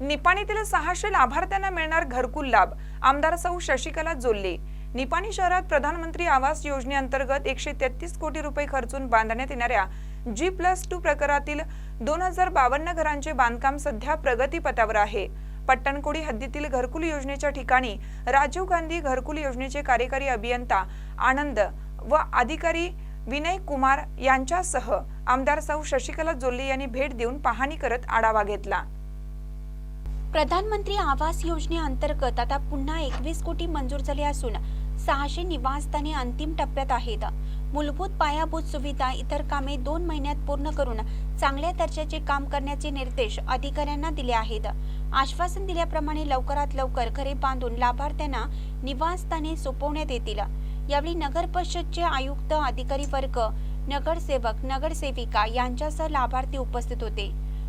निपाणीतील सहाशे लाभार्थ्यांना मिळणार घरकुल लाभ. आमदार सौ शशिकला जोल्ले. निपाणी शहरात प्रधानमंत्री आवास योजनेअंतर्गत एकशे तेहतीस कोटी रुपये खर्चून बांधण्यात येणाऱ्या जी प्लस टू प्रकारातील दोन हजार बावन्न घरांचे बांधकाम सध्या प्रगतीपथावर आहे. पट्टणकोडी हद्दीतील घरकुल योजनेच्या ठिकाणी राजीव गांधी घरकुल योजनेचे कार्यकारी अभियंता आनंद व अधिकारी विनय कुमार यांच्यासह आमदार सौ शशिकला जोल्ले यांनी भेट देऊन पाहणी करत आढावा घेतला. प्रधानमंत्री आवास योजनेअंतर्गत आता पुन्हा एकवीस कोटी मंजूर झाले असून सहाशे निवासस्थाने अंतिम टप्प्यात आहेत. मूलभूत पायाभूत सुविधा इतर कामे दोन महिन्यात पूर्ण करून चांगल्या दर्जाचे काम करण्याचे निर्देश अधिकाऱ्यांना दिले आहेत. आश्वासन दिल्याप्रमाणे लवकरात लवकर घरे बांधून लाभार्थ्यांना निवासस्थाने सोपवण्यात येतील. यावेळी नगर परिषदचे आयुक्त अधिकारी वर्ग नगरसेवक नगरसेविका यांच्यासह लाभार्थी उपस्थित होते.